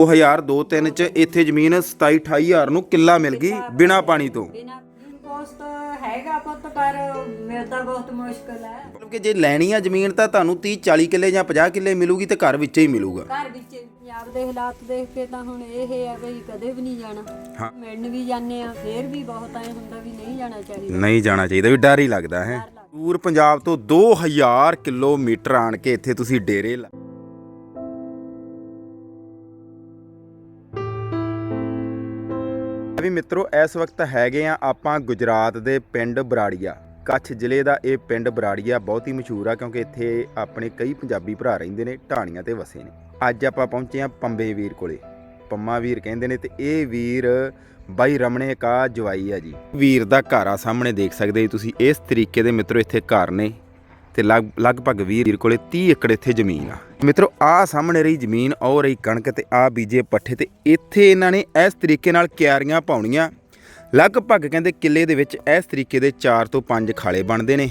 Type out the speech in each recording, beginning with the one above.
2002-3 ਚ ਇੱਥੇ ਜ਼ਮੀਨ 27-28000 ਨੂੰ ਕਿੱਲਾ ਮਿਲ ਗਈ ਬਿਨਾ ਪਾਣੀ ਤੋਂ। ਬਿਨਾ ਕੋਸਟ ਹੈਗਾ ਪੁੱਤ ਪਰ ਮਿਲਦਾ ਬਹੁਤ ਮੁਸ਼ਕਲ ਹੈ। ਮਤਲਬ ਕਿ ਜੇ ਲੈਣੀ ਆ ਜ਼ਮੀਨ ਤਾਂ ਤੁਹਾਨੂੰ 30-40 ਕਿੱਲੇ ਜਾਂ 50 ਕਿੱਲੇ ਮਿਲੂਗੀ ਤੇ ਘਰ ਵਿੱਚ ਹੀ ਮਿਲੂਗਾ। ਘਰ ਵਿੱਚ ਪੰਜਾਬ ਦੇ ਹਾਲਾਤ ਦੇਖ ਕੇ ਤਾਂ ਹੁਣ ਇਹ ਹੈ ਬਈ ਕਦੇ ਵੀ ਨਹੀਂ ਜਾਣਾ। ਹਾਂ। ਮਿਲਣ ਵੀ ਜਾਂਦੇ ਆ ਫੇਰ ਵੀ ਬਹੁਤ ਐ ਹੁੰਦਾ ਵੀ ਨਹੀਂ ਜਾਣਾ ਚਾਹੀਦਾ। ਨਹੀਂ ਜਾਣਾ ਚਾਹੀਦਾ ਵੀ ਡਰ ਹੀ ਲੱਗਦਾ ਹੈ। ਦੂਰ ਪੰਜਾਬ ਤੋਂ 2000 ਕਿਲੋਮੀਟਰ ਆਣ ਕੇ ਇੱਥੇ ਤੁਸੀਂ ਡੇਰੇ ਲਾ ਵੀ ਮਿੱਤਰੋ, ਇਸ ਵਕਤ ਹੈਗੇ ਆ ਆਪਾਂ ਗੁਜਰਾਤ ਦੇ ਪਿੰਡ ਬਰਾੜੀਆ। ਕੱਛ ਜ਼ਿਲ੍ਹੇ ਦਾ ਇਹ ਪਿੰਡ ਬਰਾੜੀਆ ਬਹੁਤ ਹੀ ਮਸ਼ਹੂਰ ਆ ਕਿਉਂਕਿ ਇੱਥੇ ਆਪਣੇ ਕਈ ਪੰਜਾਬੀ ਭਰਾ ਰਹਿੰਦੇ ਨੇ, ਢਾਣੀਆਂ ਤੇ ਵਸੇ ਨੇ। ਅੱਜ ਆਪਾਂ ਪਹੁੰਚੇ ਆ ਪੰਬੇ ਵੀਰ ਕੋਲੇ। ਪੰਮਾ ਵੀਰ ਕਹਿੰਦੇ ਨੇ ਤੇ ਇਹ ਵੀਰ ਬਾਈ ਰਮਣੇ ਕਾ ਜਵਾਈ ਆ ਜੀ। ਵੀਰ ਦਾ ਘਰ ਆ ਸਾਹਮਣੇ ਦੇਖ ਸਕਦੇ ਜੀ ਤੁਸੀਂ, ਇਸ ਤਰੀਕੇ ਦੇ ਮਿੱਤਰੋ ਇੱਥੇ ਘਰ ਨੇ ਤੇ ਲਗ ਲਗਭਗ ਵੀਰ ਕੋਲੇ 30 ਏਕੜ ਇੱਥੇ ਜ਼ਮੀਨ ਆ। ਮਿੱਤਰੋ ਆ ਸਾਹਮਣੇ ਰਹੀ ਜ਼ਮੀਨ, ਉਹ ਰਹੀ ਕਣਕ ਤੇ ਆ ਬੀਜੇ ਪੱਠੇ ਤੇ ਇੱਥੇ ਇਹਨਾਂ ਨੇ ਇਸ ਤਰੀਕੇ ਨਾਲ ਕਿਆਰੀਆਂ ਪਾਉਣੀਆਂ। ਲਗਭਗ ਕਹਿੰਦੇ ਕਿੱਲੇ ਦੇ ਵਿੱਚ ਇਸ ਤਰੀਕੇ ਦੇ 4 ਤੋਂ 5 ਖਾਲੇ ਬਣਦੇ ਨੇ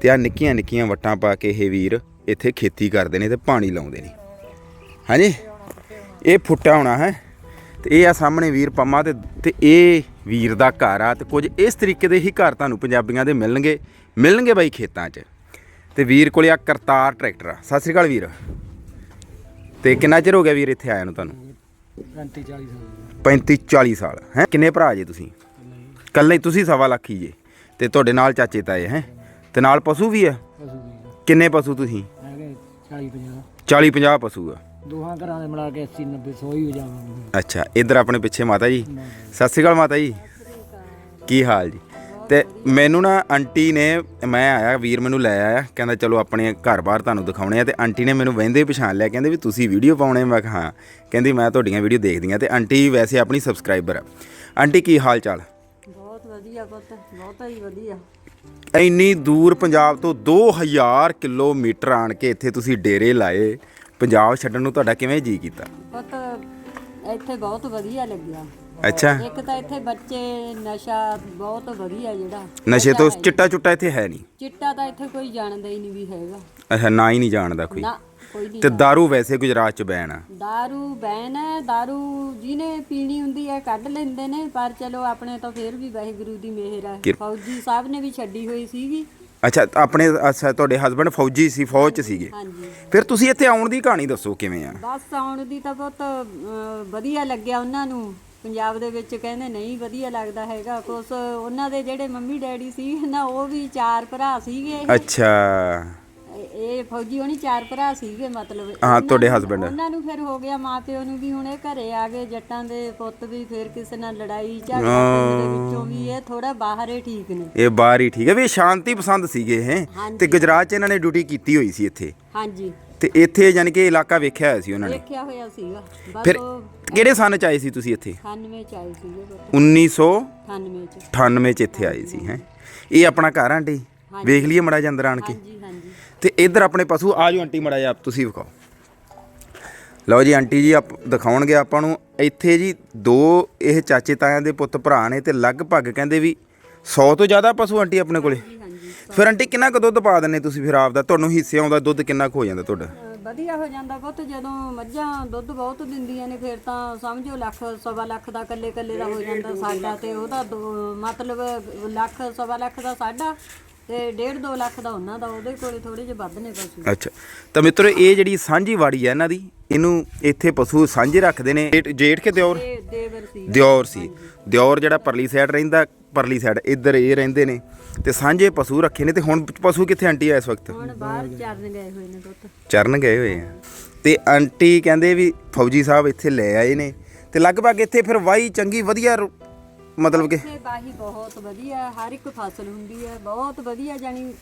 ਤੇ ਆ ਨਿੱਕੀਆਂ ਨਿੱਕੀਆਂ ਵੱਟਾਂ ਪਾ ਕੇ ਇਹ ਵੀਰ ਇੱਥੇ ਖੇਤੀ ਕਰਦੇ ਨੇ ਤੇ ਪਾਣੀ ਲਾਉਂਦੇ ਨੇ। ਹਾਂਜੀ, ਇਹ ਫੁੱਟਾ ਹੋਣਾ ਹੈ ਤੇ ਇਹ ਆ ਸਾਹਮਣੇ ਵੀਰ ਪੰਮਾ ਤੇ ਤੇ ਇਹ ਵੀਰ ਦਾ ਘਰ ਆ ਤੇ ਕੁਝ ਇਸ ਤਰੀਕੇ ਦੇ ਹੀ ਘਰ ਤੁਹਾਨੂੰ ਪੰਜਾਬੀਆਂ ਦੇ ਮਿਲਣਗੇ। ਮਿਲਣਗੇ ਬਾਈ ਖੇਤਾਂ 'ਚ। ਤੇ ਵੀਰ ਕੋਲੇ ਆ ਕਰਤਾਰ ਟਰੈਕਟਰ ਆ। ਸਤਿ ਸ੍ਰੀ ਅਕਾਲ ਵੀਰ। ਤੇ ਕਿੰਨਾ ਚਿਰ ਹੋ ਗਿਆ ਵੀਰ ਇੱਥੇ ਆਇਆ ਨੂੰ ਤੁਹਾਨੂੰ? 35 40 ਸਾਲ 35 40 ਸਾਲ ਹੈ? ਕਿੰਨੇ ਭਰਾ ਜੇ ਤੁਸੀਂ? ਕੱਲੇ ਤੁਸੀਂ ਸਵਾ ਲੱਖ ਹੀ ਜੇ। ਤੇ ਤੁਹਾਡੇ ਨਾਲ ਚਾਚੇ ਤਾਏ ਹੈ? ਤੇ ਨਾਲ ਪਸ਼ੂ ਵੀ ਆ? ਕਿੰਨੇ ਪਸ਼ੂ ਤੁਸੀਂ? ਹੈਗੇ 40 50 40 50 ਪਸ਼ੂ ਆ। ਦੋਹਾਂ ਘਰਾਂ ਦੇ ਮਿਲਾ ਕੇ 80 90 100 ਹੀ ਹੋ ਜਾਵਾਂਗੇ। ਅੱਛਾ ਇੱਧਰ ਆਪਣੇ ਪਿੱਛੇ ਮਾਤਾ ਜੀ। ਸਤਿ ਸ੍ਰੀ ਅਕਾਲ ਮਾਤਾ ਜੀ। ਕੀ ਹਾਲ ਜੀ? ਤੇ ਮੈਨੂੰ ਨਾ ਆਂਟੀ ਨੇ ਮੈਂ ਆਇਆ ਵੀਰ ਮੈਨੂੰ ਲੈ ਆਇਆ ਕਹਿੰਦਾ ਚਲੋ ਆਪਣੇ ਘਰ-ਬਾਰ ਤੁਹਾਨੂੰ ਦਿਖਾਉਣੇ ਆ ਤੇ ਆਂਟੀ ਨੇ ਮੈਨੂੰ ਵਹਿੰਦੇ ਪਛਾਣ ਲਿਆ ਕਹਿੰਦੇ ਵੀ ਤੁਸੀਂ ਵੀਡੀਓ ਪਾਉਣੇ ਮੈਂ ਕਿਹਾ ਹਾਂ। ਕਹਿੰਦੀ ਮੈਂ ਤੁਹਾਡੀਆਂ ਵੀਡੀਓ ਦੇਖਦੀ ਆ ਤੇ ਆਂਟੀ ਵੈਸੇ ਆਪਣੀ ਸਬਸਕ੍ਰਾਈਬਰ ਆ। ਆਂਟੀ ਕੀ ਹਾਲ ਚਾਲ? ਬਹੁਤ ਵਧੀਆ ਪੁੱਤ ਬਹੁਤ ਹੀ ਵਧੀਆ। ਇੰਨੀ ਦੂਰ ਪੰਜਾਬ ਤੋਂ 2000 ਕਿਲੋਮੀਟਰ ਆਣ ਕੇ ਇੱਥੇ ਤੁਸੀਂ ਡੇਰੇ ਲਾਏ ਪੰਜਾਬ ਛੱਡਣ ਨੂੰ ਤੁਹਾਡਾ ਕਿਵੇਂ ਜੀ ਕੀਤਾ? ਪੁੱਤ ਇੱਥੇ ਬਹੁਤ ਵਧੀਆ ਲੱਗਿਆ। ਅੱਛਾ। ਇੱਕ ਤਾਂ ਇੱਥੇ ਬੱਚੇ ਨਸ਼ਾ ਬਹੁਤ ਵਧੀਆ ਜਿਹੜਾ। ਨਸ਼ੇ ਤੋਂ। ਚਿੱਟਾ ਚੁੱਟਾ ਇੱਥੇ ਹੈ ਨਹੀਂ। ਚਿੱਟਾ ਤਾਂ ਇੱਥੇ ਕੋਈ ਜਾਣਦਾ ਹੀ ਨਹੀਂ ਵੀ ਹੈਗਾ। ਅੱਛਾ ਨਾ ਹੀ ਨਹੀਂ ਜਾਣਦਾ ਕੋਈ। ਨਾ ਕੋਈ ਨਹੀਂ ਤੇ दारू ਵੈਸੇ ਗੁਜਰਾਤ ਚ ਬੈਨ ਆ। ਦਾਰੂ ਬੈਨ ਹੈ ਦਾਰੂ ਜਿਹਨੇ ਪੀਣੀ ਹੁੰਦੀ ਹੈ ਕੱਢ ਲੈਂਦੇ ਨੇ ਪਰ ਚਲੋ ਆਪਣੇ ਤਾਂ ਫੇਰ ਵੀ ਵਾਹਿਗੁਰੂ ਦੀ ਮਿਹਰ ਹੈ। ਕਿਰਪਾ। ਫੌਜੀ ਸਾਹਿਬ ਨੇ ਵੀ ਛੱਡੀ ਹੋਈ ਸੀਗੀ। ਅੱਛਾ ਤਾਂ ਆਪਣੇ ਅੱਛਾ ਤੁਹਾਡੇ ਹਸਬੰਡ ਫੌਜੀ ਸੀ ਫੌਜ ਚ ਸੀਗੇ। ਹਾਂਜੀ। ਫਿਰ ਤੁਸੀਂ ਇੱਥੇ ਆਉਣ ਦੀ ਕਹਾਣੀ ਦੱਸੋ ਕਿਵੇਂ ਆ? ਬਸ ਆਉਣ ਦੀ ਤਾਂ ਬਹੁਤ ਅਹ, ਵਧੀਆ ਲੱਗਿਆ ਉਹਨਾਂ ਨੂੰ। ਪੰਜਾਬ ਦੇ ਵਿੱਚ ਕਹਿੰਦੇ ਨਹੀਂ ਵਧੀਆ ਲੱਗਦਾ ਹੈਗਾ ਕੁਛ ਉਹਨਾਂ ਦੇ ਜਿਹੜੇ ਮੰਮੀ ਡੈਡੀ ਸੀ ਨਾ ਉਹ ਵੀ ਚਾਰ ਭਰਾ ਸੀਗੇ ਅੱਛਾ। ਇਹ- ਫੌਜੀ ਹੋਣੀ ਚਾਰ ਭਰਾ ਸੀਗੇ ਮਤਲਬ। ਹਾਂ, ਉਹਨਾਂ ਤੁਹਾਡੇ husband। ਉਹਨਾਂ ਨੂੰ ਫਿਰ ਹੋ ਗਿਆ ਮਾਪਿਓ ਨੂੰ ਵੀ ਹੁਣ ਇਹ ਘਰੇ ਆ ਗਏ ਜੱਟਾਂ ਦੇ ਪੁੱਤ ਵੀ ਫਿਰ ਕਿਸੇ ਨਾਲ ਲੜਾਈ ਝਗੜਾ ਪਿੰਡ ਦੇ ਵਿੱਚੋਂ ਵੀ ਇਹ ਥੋੜਾ ਬਾਹਰ ਹੀ ਠੀਕ ਨੇ। ਇਹ ਬਾਹਰ ਹੀ ਠੀਕ ਹੈ ਵੀ ਇਹ ਸ਼ਾਂਤੀ ਪਸੰਦ ਸੀਗੇ ਇਹ ਹਾਂਜੀ। ਤੇ ਗੁਜਰਾਤ ਚ ਇਹਨਾਂ ਨੇ ਡਿਊਟੀ ਕੀਤੀ ਹੋਈ ਸੀ ਇੱਥੇ। ਹਾਂਜੀ। ਤੇ ਇੱਥੇ ਯਾਨੀ ਕਿ ਇਲਾਕਾ ਵੇਖਿਆ ਹੋਇਆ ਸੀ ਉਹਨਾਂ ਨੇ। ਦੇਖਿਆ ਹੋਇਆ ਸੀਗਾ। ਬਸ ਫਿਰ ਉਹ ਕਿਹੜੇ ਸਾਲ ਚ ਆਏ ਸੀ ਤੁਸੀਂ ਇੱਥੇ? 98 ਚ ਆਏ ਸੀਗੇ ਪੁੱਤ 1998 98 ਚ ਚ ਇੱਥੇ ਆਏ ਸੀ ਹੈ। ਇਹ ਆਪਣਾ ਘਰ ਆ ਆਂਟੀ? ਵੇਖ ਲਈਏ ਮੜਾ ਜਿਹਾ ਅੰਦਰ ਆਣ ਕੇ। ਹਾਂਜੀ ਹਾਂਜੀ। ਤੇ ਇੱਧਰ ਆਪਣੇ ਪਸ਼ੂ ਆ ਜਾਓ ਆਂਟੀ ਮੜਾ ਜਿਹਾ ਆਪ ਤੁਸੀਂ ਵਿਖਾਓ। ਲਓ ਜੀ ਆਂਟੀ ਜੀ ਆਪ ਦਿਖਾਉਣਗੇ ਆਪਾਂ ਨੂੰ। ਇੱਥੇ ਜੀ ਦੋ ਇਹ ਚਾਚੇ ਤਾਇਆਂ ਦੇ ਪੁੱਤ ਭਰਾ ਨੇ ਤੇ ਲਗਭਗ ਕਹਿੰਦੇ ਵੀ 100 ਤੋਂ ਜ਼ਿਆਦਾ ਪਸ਼ੂ ਆਂਟੀ ਆਪਣੇ ਕੋਲੇ। ਹਾਂਜੀ। ਫਿਰ ਆਂਟੀ ਕਿੰਨਾ ਕੁ ਦੁੱਧ ਪਾ ਦਿੰਨੇ ਤੁਸੀਂ ਫਿਰ ਆਪ ਦਾ? ਤੁਹਾਨੂੰ ਹਿੱਸੇ ਆਉਂਦਾ ਦੁੱਧ ਕਿੰਨਾ ਕੁ ਹੋ ਜਾਂਦਾ ਤੁਹਾਡਾ? ਅਹ ਵਧੀਆ ਹੋ ਜਾਂਦਾ ਪੁੱਤ ਜਦੋਂ ਮੱਝਾਂ ਦੁੱਧ ਬਹੁਤ ਦਿੰਦੀਆਂ ਨੇ ਫਿਰ ਤਾਂ ਸਮਝੋ ਲੱਖ ਸਵਾ ਲੱਖ ਦਾ ਕੱਲੇ ਕੱਲੇ ਦਾ ਹੋ ਜਾਂਦਾ ਸਾਡਾ ਤੇ ਉਹਦਾ ਦੋ- ਮਤਲਬ ਲੱਖ ਸਵਾ ਲੱਖ ਦਾ ਸਾਡਾ ਤੇ ਡੇਢ ਦੋ ਲੱਖ ਦਾ ਉਹਨਾਂ ਦਾ ਉਹਦੇ ਕੋਲੇ ਥੋੜੇ ਜਿਹੇ ਵੱਧ ਨੇ ਪਸ਼ੂ। ਅੱਛਾ ਤਾਂ ਮਿੱਤਰੋ ਇਹ ਜਿਹੜੀ ਸਾਂਝੀ ਵਾੜੀ ਹੈ ਇਹਨਾਂ ਦੀ ਇਹਨੂੰ ਇੱਥੇ ਪਸ਼ੂ ਸਾਂਝੇ ਰੱਖਦੇ ਨੇ। ਜੇਠ- ਜੇਠ ਕੇ ਦਿਓਰ? ਤੇ ਦੇਵਰ ਸੀ। ਦਿਓਰ ਸੀ। ਦਿਓਰ ਜਿਹੜਾ ਪਰਲੀ ਸਾਈਡ ਰਹਿੰਦਾ ਪਰਲੀ ਸਾਈਡ ਇੱਧਰ ਇਹ ਰਹਿੰਦੇ ਨੇ ਤੇ ਸਾਂਝੇ ਪਸ਼ੂ ਰੱਖੇ ਨੇ ਤੇ ਹੁਣ ਪਸ਼ੂ ਕਿੱਥੇ ਆਂਟੀ ਆ ਇਸ ਵਕਤ? ਹੁਣ ਬਾਹਰ ਚਰਨ ਗਏ ਹੋਏ ਨੇ ਪੁੱਤ ਚਰਨ ਗਏ ਹੋਏ ਆ। ਤੇ ਆਂਟੀ ਕਹਿੰਦੇ ਵੀ ਫੌਜੀ ਸਾਹਿਬ ਇੱਥੇ ਲੈ ਆਏ ਨੇ ਤੇ ਲਗਭਗ ਇੱਥੇ ਫਿਰ ਵਾਈ ਚੰਗੀ ਵਧੀਆ ਮਤਲਬ ਕਿ ਇੱਥੇ ਬਾਹੀ ਬਹੁਤ ਵਧੀਆ ਹਰ ਇੱਕ ਫਸਲ ਹੁੰਦੀ ਹੈ ਬਹੁਤ ਵਧੀਆ ਜਾਨੀ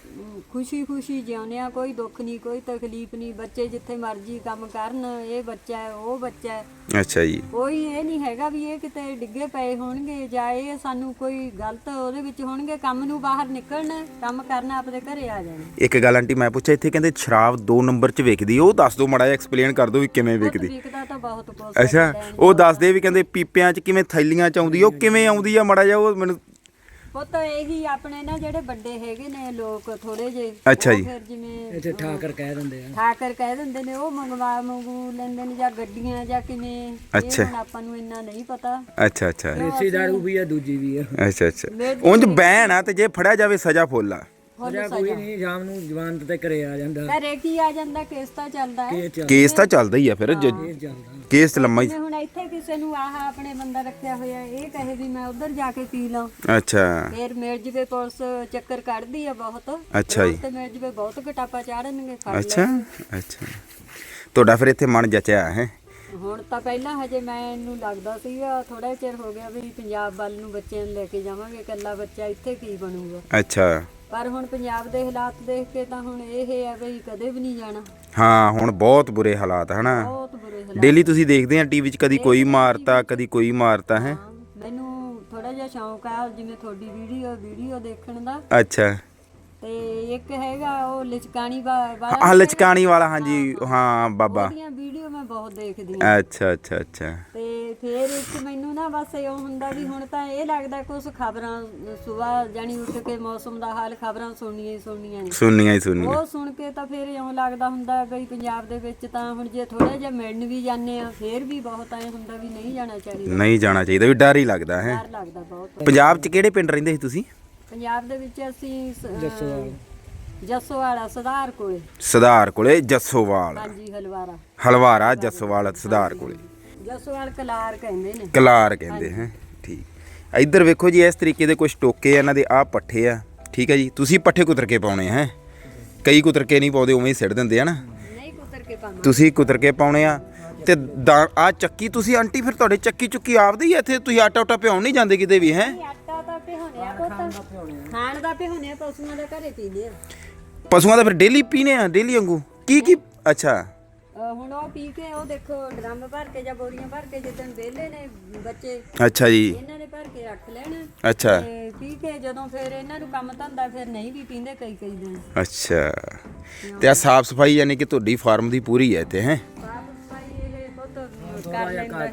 ਖੁਸ਼ੀ ਖੁਸ਼ੀ ਜਿਉਂਦੇ ਆ ਕੋਈ ਦੁੱਖ ਨਹੀਂ ਕੋਈ ਤਕਲੀਫ ਨਹੀਂ ਬੱਚੇ ਜਿੱਥੇ ਮਰਜ਼ੀ ਕੰਮ ਕਰਨ ਇਹ ਬੱਚਾ ਹੈ ਉਹ ਬੱਚਾ ਹੈ। ਅੱਛਾ ਜੀ। ਕੋਈ ਇਹ ਨਹੀਂ ਹੈਗਾ ਵੀ ਇਹ ਕਿਤੇ ਡਿੱਗੇ ਪਏ ਹੋਣਗੇ ਜਾਂ ਇਹ ਸਾਨੂੰ ਕੋਈ ਗਲਤ ਉਹਦੇ ਵਿੱਚ ਹੋਣਗੇ ਕੰਮ ਨੂੰ ਬਾਹਰ ਨਿਕਲਣਾ ਕੰਮ ਕਰਨਾ ਆਪਦੇ ਘਰੇ ਆ ਜਾਣਾ। ਇੱਕ ਗੱਲ ਆਂਟੀ ਮੈਂ ਪੁੱਛਿਆ ਇੱਥੇ ਕਹਿੰਦੇ ਸ਼ਰਾਬ 2 ਨੰਬਰ 'ਚ ਵਿਕਦੀ ਉਹ ਦੱਸ ਦਿਓ ਮਾੜਾ ਜਿਹਾ ਐਕਸਪਲੇਨ ਕਰ ਦਿਓ ਵੀ ਕਿਵੇਂ ਵਿਕਦੀ। ਵਿਕਦਾ ਤਾਂ ਬਹੁਤ ਕੁਛ ਹੈ। ਅੱਛਾ ਉਹ ਦੱਸਦੇ ਵੀ ਕਹਿੰਦੇ ਪੀਪਿਆਂ 'ਚ ਕਿਵੇਂ ਥੈਲੀਆਂ 'ਚ ਆਉਂਦੀ ਉਹ ਕਿਵੇਂ ਆਉਂਦੀ? ਆ ਮਾੜਾ ਜਿਹਾ ਉਹ ਮੈਨੂੰ ਪੁੱਤ ਇਹੀ ਆਪਣੇ ਨਾ ਜਿਹੜੇ ਵੱਡੇ ਹੈਗੇ ਨੇ ਲੋਕ ਥੋੜੇ ਜੇ ਅੱਛਾ ਜੀ। ਫਿਰ ਜਿਵੇਂ ਇੱਥੇ ਠਾਕਰ ਕਹਿ ਦਿੰਦੇ ਆ। ਠਾਕਰ ਕਹਿ ਦਿੰਦੇ ਨੇ ਉਹ ਮੰਗਵਾ ਮੰਗੂ ਲੈਂਦੇ ਨੇ ਜਾਂ ਗੱਡੀਆਂ ਜਾਂ ਕਿਵੇਂ ਇਹ ਅੱਛਾ। ਹੁਣ ਆਪਾਂ ਨੂੰ ਇੰਨਾ ਨਹੀਂ ਪਤਾ। ਅੱਛਾ ਅੱਛਾ। ਦੇਸੀ ਦਾਰੂ ਵੀ ਆ ਦੂਜੀ ਵੀ ਆ। ਅੱਛਾ ਅੱਛਾ। ਉਂਝ ਬੈਨ ਆ ਤੇ ਜੇ ਫੜਿਆ ਜਾਵੇ ਸਜ਼ਾ ਫੁੱਲ ਆ। ਫੁੱਲ ਜਾਂ ਕੋਈ ਨਹੀਂ ਸ਼ਾਮ ਨੂੰ ਜਵਾਨ ਤੇ ਘਰੇ ਆ ਜਾਂਦਾ। ਘਰੇ ਕੀ ਆ ਜਾਂਦਾ ਕੇਸ ਤਾਂ ਚੱਲਦਾ ਹੈ। ਕੇਸ ਤਾਂ ਚੱਲਦਾ ਹੀ ਆ ਫਿਰ ਜ- ਕੇਸ ਲੰਮਾ ਹੀ ਜਿਵੇਂ ਹੁਣ ਇੱਥੇ ਕਿਸੇ ਨੂੰ ਆਹ ਆਪਣੇ ਬੰਦਾ ਰੱਖਿਆ ਹੋਇਆ ਇਹ ਕਹੇ ਵੀ ਮੈਂ ਉਧਰ ਜਾ ਕੇ ਪੀ ਲਾਂ ਅੱਛਾ। ਫੇਰ ਮਿਲ ਜਵੇ ਪੁਲਿਸ ਚੱਕਰ ਕੱਢਦੀ ਆ ਬਹੁਤ। ਅੱਛਾ ਜੀ। ਤੇ ਮਿਲ ਜਵੇ ਬਹੁਤ ਘਟਾਪਾ ਚਾੜਨਗੇ ਫੜ ਅੱਛਾ ਅੱਛਾ। ਤੁਹਾਡਾ ਫਿਰ ਇੱਥੇ ਮਨ ਜਚਿਆ ਹੈ? ਹੁਣ ਤਾਂ ਪਹਿਲਾਂ ਹਜੇ ਮੈਨੂੰ ਲੱਗਦਾ ਸੀਗਾ ਥੋੜਾ ਚਿਰ ਹੋ ਗਿਆ ਵੀ ਪੰਜਾਬ ਵੱਲ ਨੂੰ ਬੱਚਿਆਂ ਨੂੰ ਲੈ ਕੇ ਜਾਵਾਂਗੇ ਇਕੱਲਾ ਬੱਚਾ ਇੱਥੇ ਕੀ ਬਣੂਗਾ? ਅੱਛਾ। ਪਰ ਹੁਣ ਪੰਜਾਬ ਦੇ ਹਾਲਾਤ ਦੇਖ ਕੇ ਤਾਂ ਹੁਣ ਇਹ ਹੈ ਵੀ ਕਦੇ ਵੀ ਨਹੀਂ ਜਾਣਾ। ਹਾਂ ਹੁਣ ਬਹੁਤ ਬੁਰੇ ਹਾਲਾਤ ਹਨਾ? ਬਹੁਤ ਬੁਰੇ ਹਾਲਾਤ। ਡੇਲੀ ਤੁਸੀਂ ਦੇਖਦੇ ਆ ਟੀਵੀ 'ਚ ਕਦੀ ਕੋਈ ਮਾਰਤਾ ਕਦੀ ਕੋਈ ਮਾਰਤਾ ਹੈ? ਹਾਂ, ਮੈਨੂੰ ਥੋੜਾ ਜਿਹਾ ਸ਼ੌਂਕ ਆ ਜਿਵੇਂ ਤੁਹਾਡੀ ਵੀਡੀਓ ਵੀਡੀਓ ਦੇਖਣ ਦਾ। ਅੱਛਾ। ਤੇ ਇੱਕ ਹੈਗਾ ਉਹ ਲਿਚਕਾਣੀ ਵਾਲਾ ਆ ਲਚਕਾਣੀ ਵਾਲਾ ਹਾਂਜੀ ਹਾਂ ਬਾਬਾ। ਉਹਦੀਆਂ ਵੀਡੀਓ ਮੈਂ ਬਹੁਤ ਦੇਖਦੀ ਹਾਂ। ਅੱਛਾ ਅੱਛਾ ਅੱਛਾ। ਤੇ ਫੇਰ ਇੱਕ ਮੈਨੂੰ ਨਾ ਬਸ ਇਹ ਹੁੰਦਾ ਵੀ ਹੁਣ ਤਾਂ ਇਹ ਲੱਗਦਾ ਕੁਝ ਖਬਰਾਂ ਸਵੇਰ ਜਾਨੀ ਉੱਠ ਕੇ ਮੌਸਮ ਦਾ ਹਾਲ ਖਬਰਾਂ ਸੁਣਨੀਆਂ ਹੀ ਸੁਣਨੀਆਂ ਨੇ। ਸੁਣਨੀਆਂ ਹੀ ਸੁਣਨੀਆਂ। ਉਹ ਸੁਣ ਕੇ ਤਾਂ ਫਿਰ ਇਉਂ ਲੱਗਦਾ ਹੁੰਦਾ ਵੀ ਪੰਜਾਬ ਦੇ ਵਿੱਚ ਤਾਂ ਹੁਣ ਜੇ ਥੋੜਾ ਜਿਹਾ ਮਿਲਣ ਵੀ ਜਾਂਦੇ ਆ ਫੇਰ ਵੀ ਬਹੁਤ ਐ ਹੁੰਦਾ ਵੀ ਨਹੀਂ ਜਾਣਾ ਚਾਹੀਦਾ। ਨਹੀਂ ਜਾਣਾ ਚਾਹੀਦਾ ਵੀ ਡਰ ਹੀ ਲੱਗਦਾ ਹੈ। ਡਰ ਲੱਗਦਾ ਬਹੁਤ। ਪੰਜਾਬ 'ਚ ਕਿਹੜੇ ਪਿੰਡ ਰਹਿੰਦੇ ਸੀ ਤੁਸੀਂ? ਪੰਜਾਬ ਦੇ ਵਿੱਚ ਅਸੀਂ ਜੱਸੋਵਾਲਾ। ਸਧਾਰ ਕੋਲੇ। ਸਧਾਰ ਕੋਲੇ ਜੱਸੋਵਾਲ। ਹਾਂਜੀ ਹਲਵਾਰਾ। ਹਲਵਾਰਾ ਜੱਸੋਵਾਲ ਸਧਾਰ ਕੋਲੇ। ਜੱਸੋਵਾਲ ਕਲਾਰ ਕਹਿੰਦੇ ਨੇ। ਕਲਾਰ ਕਹਿੰਦੇ ਹੈ ਠੀਕ। ਇੱਧਰ ਵੇਖੋ ਜੀ ਇਸ ਤਰੀਕੇ ਦੇ ਕੁਝ ਟੋਕੇ ਆ ਇਹਨਾਂ ਦੇ ਆਹ ਪੱਠੇ ਆ। ਠੀਕ ਹੈ ਜੀ ਤੁਸੀਂ ਪੱਠੇ ਕੁਤਰ ਕੇ ਪਾਉਣੇ ਹੈ। ਕਈ ਕੁਤਰ ਕੇ ਨਹੀਂ ਪਾਉਂਦੇ ਉਵੇਂ ਹੀ ਸਿੱਟ ਦਿੰਦੇ ਆ ਨਾ। ਨਹੀਂ ਕੁਤਰ ਕੇ ਪਾਵਾਂ ਤੁਸੀਂ ਕੁਤਰ ਕੇ ਪਾਉਣੇ ਆ ਤੇ ਆ ਚੱਕੀ ਤੁਸੀਂ ਆਂਟੀ ਫਿਰ ਤੁਹਾਡੇ ਚੱਕੀ ਚੁੱਕੀ ਆਪਦੀ ਆ ਇੱਥੇ? ਤੁਸੀਂ ਆਟਾ ਉਟਾ ਪਿਆਉਣ ਨਹੀਂ ਜਾਂਦੇ ਕਿਤੇ ਵੀ ਹੈ? ਆਟਾ ਤਾਂ ਭਿਉਣੇ ਆ ਪੁੱਤ। ਖਾਣ ਦਾ ਭਿਉਣੇ ਆ ਪਸ਼ੂਆਂ ਦਾ ਘਰੇ ਪੀਂਦੇ ਆ। ਪਸ਼ੂਆਂ ਦਾ ਫਿਰ ਡੇਲੀ ਪੀਣੇ ਆ ਡੇਲੀ ਵਾਂਗੂ? ਕੀ ਕੀ? ਅੱਛਾ। ਅਹ ਹੁਣ ਉਹ ਪੀ ਕੇ ਉਹ ਦੇਖੋ ਡਰਮ ਭਰ ਕੇ ਜਾਂ ਬੋਰੀਆਂ ਭਰ ਕੇ ਜਿੱਦਣ ਵਿਹਲੇ ਨੇ ਬੱਚੇ ਅੱਛਾ ਜੀ। ਇਹਨਾਂ ਨੇ ਭਰ ਕੇ ਰੱਖ ਲੈਣਾ। ਅੱਛਾ। ਤੇ ਪੀ ਕੇ ਜਦੋਂ ਫਿਰ ਇਹਨਾਂ ਨੂੰ ਕੰਮ ਧੰਦਾ ਫਿਰ ਨਹੀਂ ਵੀ ਪੀਂਦੇ ਕਈ ਕਈ ਦਿਨ। ਅੱਛਾ। ਤੇ ਆ ਸਾਫ਼ ਸਫ਼ਾਈ ਯਾਨੀ ਕਿ ਤੁਹਾਡੀ ਫਾਰਮ ਦੀ ਪੂਰੀ ਹੈ ਇੱਥੇ ਹੈ? ਸਾਫ਼ ਸਫ਼ਾਈ ਇਹ ਬਹੁਤ ਕਰ ਲੈਂਦਾ।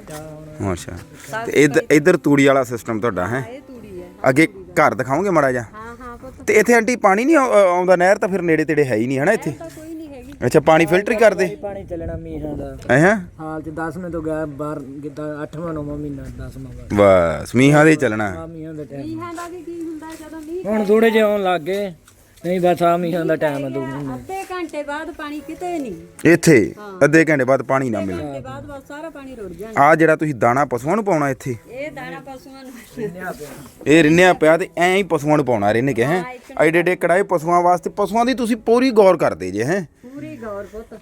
ਅੱਛਾ। ਤੇ ਇੱਧਰ ਇੱਧਰ ਤੂੜੀ ਵਾਲਾ ਸਿਸਟਮ ਤੁਹਾਡਾ ਹੈ? ਇਹ ਤੂੜੀ ਹੈ। ਅੱਗੇ ਘਰ ਦਿਖਾਓਗੇ ਮਾੜਾ ਜਿਹਾ? ਹਾਂ ਹਾਂ ਪੁੱਤ। ਤੇ ਇੱਥੇ ਆਂਟੀ ਪਾਣੀ ਨਹੀਂ ਆਉ- ਆਉਂਦਾ ਨਹਿਰ ਤਾਂ ਫਿਰ ਨੇੜੇ ਤੇੜੇ ਹੈ ਹੀ ਨਹੀਂ ਹਨਾ ਇੱਥੇ? ਤਾਂ ਕੋਈ ਅੱਛਾ ਪਾਣੀ ਫਿਲਟਰ ਹੀ ਕਰਦੇ? ਪਾਣੀ ਚੱਲਣਾ ਮੀਂਹਾਂ ਦਾ। ਹੈ? ਹਾਲ ਚ 10ਵੇਂ ਤੋਂ ਗਿਆ ਬਾਹਰ ਕਿਦਾਂ 8ਵਾਂ 9ਵਾਂ ਮਹੀਨਾ 10ਵਾਂ ਬਾਅਦ ਬਸ ਮੀਂਹਾਂ ਦੇ ਹੀ ਚੱਲਣਾ। ਆ ਮੀਂਹਾਂ ਦਾ ਟਾਈਮ ਮੀਂਹਾਂ ਦਾ ਵੀ ਕੀ ਹੁੰਦਾ ਜਦੋਂ ਮੀਂਹ ਹੁਣ ਥੋੜੇ ਜਿਹਾ ਆਉਣ ਲੱਗ ਗਏ। ਨਹੀਂ ਬਸ ਆ ਮੀਂਹਾਂ ਦਾ ਟਾਈਮ ਆ ਦੋ ਮਹੀਨੇ। ਅੱਧੇ ਘੰਟੇ ਬਾਅਦ ਪਾਣੀ ਕਿਤੇ ਨਹੀਂ। ਇੱਥੇ? ਅੱਧੇ ਘੰਟੇ ਬਾਅਦ ਪਾਣੀ ਨਾ ਮਿਲੇ। ਘੰਟੇ ਬਾਅਦ ਬਸ ਸਾਰਾ ਪਾਣੀ ਰੁੜ ਜਾਣਾ। ਆ ਜਿਹੜਾ ਤੁਸੀਂ ਦਾਣਾ ਪਸ਼ੂਆਂ ਨੂੰ ਪਾਉਣਾ ਇੱਥੇ? ਇਹ ਦਾਣਾ ਪਸ਼ੂਆਂ ਨੂੰ ਇਹ ਰਿੰਨਿਆ ਪਿਆ ਤੇ ਐਂ ਹੀ ਪਸ਼ੂਆਂ ਨੂੰ ਪਾਉਣਾ ਰਿੰਨ ਕੇ ਹੈ? ਐਡੇ ਐਡੇ ਕੜਾਏ ਪਸ਼ੂਆਂ ਵਾਸਤੇ ਪਸ਼ੂਆਂ ਦੀ ਤੁਸੀਂ ਪੂਰੀ ਗੌਰ ਕਰਦੇ ਜੇ ਹੈ? ਪੂਰੀ ਗੌਰ ਪੁੱਤ।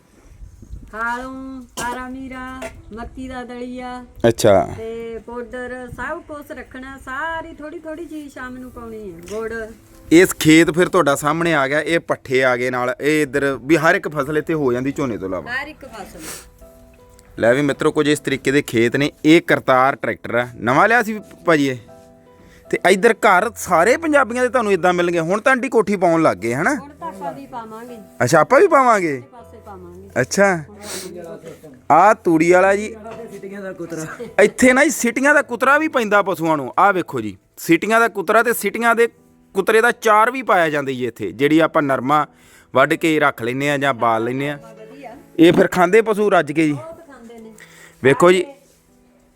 ਹਾਲੋਂ ਤਾਰਾ ਮੀਰਾ ਮੱਕੀ ਦਾ ਦਲੀਆ। ਅੱਛਾ। ਤੇ ਪਾਊਡਰ ਸਭ ਕੁਝ ਰੱਖਣਾ ਸਾਰੀ ਥੋੜੀ ਥੋੜੀ ਚੀਜ਼ ਸ਼ਾਮ ਨੂੰ ਪਾਉਣੀ ਹੈ ਗੁੜ। ਇਸ ਖੇਤ ਫਿਰ ਤੁਹਾਡਾ ਸਾਹਮਣੇ ਆ ਗਿਆ ਇਹ ਪੱਠੇ ਆ ਗਏ ਨਾਲ ਇਹ ਇੱਧਰ ਵੀ ਹਰ ਇੱਕ ਫਸਲ ਇੱਥੇ ਹੋ ਜਾਂਦੀ ਝੋਨੇ ਤੋਂ ਇਲਾਵਾ। ਹਰ ਇੱਕ ਫਸਲ। ਲੈ ਵੀ ਮਿੱਤਰੋ ਕੁਝ ਇਸ ਤਰੀਕੇ ਦੇ ਖੇਤ ਨੇ ਇਹ ਕਰਤਾਰ ਟਰੈਕਟਰ ਆ। ਨਵਾਂ ਲਿਆ ਸੀ ਭਾਜੀ ਇਹ? ਤੇ ਇੱਧਰ ਘਰ ਸਾਰੇ ਪੰਜਾਬੀਆਂ ਦੇ ਤੁਹਾਨੂੰ ਇਦਾਂ ਮਿਲਣਗੇ ਹੁਣ ਤਾਂ ਆਂਟੀ ਕੋਠੀ ਪਾਉਣ ਲੱਗ ਗਏ ਹਨਾ? ਆਪਾਂ ਵੀ ਪਾਵਾਂਗੇ। ਅੱਛਾ ਆਪਾਂ ਵੀ ਪਾਵਾਂਗੇ? ਇਹ ਪਾਸੇ ਪਾਵਾਂਗੇ। ਅੱਛਾ। ਆ ਤੂੜੀ ਵਾਲਾ ਜੀ। ਸਿੱਟੀਆਂ ਦਾ ਕੁਤਰਾ ਇੱਥੇ ਨਾ ਜੀ ਸਿਟੀਆਂ ਦਾ ਕੁਤਰਾ ਵੀ ਪੈਂਦਾ ਪਸ਼ੂਆਂ ਨੂੰ। ਆਹ ਵੇਖੋ ਜੀ ਸਿਟੀਆਂ ਦਾ ਕੁਤਰਾ ਤੇ ਸਿਟੀਆਂ ਦੇ ਕੁਤਰੇ ਦਾ ਚਾਰ ਵੀ ਪਾਇਆ ਜਾਂਦਾ ਜੀ ਇੱਥੇ। ਜਿਹੜੀ ਆਪਾਂ ਨਰਮਾ ਵੱਢ ਕੇ ਰੱਖ ਲੈਨੇ ਆ ਜਾਂ ਬਾਲ ਲੈਨੇ ਆ। ਇਹ ਫਿਰ ਖਾਂਦੇ ਪਸ਼ੂ ਰੱਜ ਕੇ ਜੀ। ਵੇਖੋ ਜੀ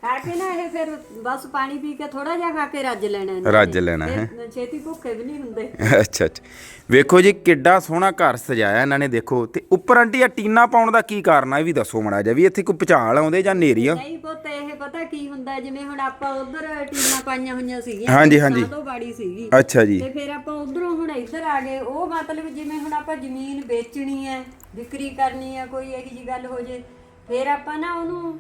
ਖਾ ਕੇ ਨਾ ਇਹ ਫਿਰ ਬਸ ਪਾਣੀ ਪੀ ਕੇ ਥੋੜਾ ਜਿਹਾ ਖਾ ਕੇ ਰੱਜ ਲੈਣਾ ਇਹਨਾਂ। ਰੱਜ ਨੇ। ਲੈਣਾ ਹੈ? ਤੇ ਛੇਤੀ ਭੁੱਖੇ ਵੀ ਨਹੀਂ ਹੁੰਦੇ। ਅੱਛਾ ਅੱਛਾ। ਵੇਖੋ ਜੀ ਕਿੱਡਾ ਸੋਹਣਾ ਘਰ ਸਜਾਇਆ ਇਹਨਾਂ ਨੇ ਦੇਖੋ। ਤੇ ਉੱਪਰ ਆਂਟੀ ਆ ਟੀਨਾ ਪਾਉਣ ਦਾ ਕੀ ਕਾਰਨ ਆ ਇਹ ਵੀ ਦੱਸੋ ਮੜਾ ਜਾ ਵੀ ਇੱਥੇ ਕੋਈ ਭੁਚਾਲ ਆਉਂਦੇ ਜਾਂ ਨੇਰੀ ਆ ਨਹੀਂ ਪੁੱਤ ਇਹ ਪਤਾ ਕੀ ਹੁੰਦਾ ਜਿਵੇਂ ਹੁਣ ਆਪਾਂ ਉਧਰ ਟੀਮਾਂ ਪਾਈਆਂ ਹੋਈਆਂ ਸੀਗੀਆਂ ਹਾਂਜੀ, ਹਾਂਜੀ। ਤੋਂ ਬਾੜੀ ਸੀਗੀ। ਅੱਛਾ ਜੀ। ਤੇ ਫਿਰ ਆਪਾਂ ਉਧਰੋਂ ਹੁਣ ਇੱਧਰ ਆ ਗਏ ਉਹ ਮਤਲਬ ਜਿਵੇਂ ਹੁਣ ਆਪਾਂ ਜ਼ਮੀਨ ਵੇਚਣੀ ਹੈ ਵਿਕਰੀ ਕਰਨੀ ਹੈ ਕੋਈ ਇਹੋ ਜੀ ਗੱਲ ਹੋ ਜੇ ਫਿਰ ਆਪਾਂ ਨਾ ਉਹਨੂੰ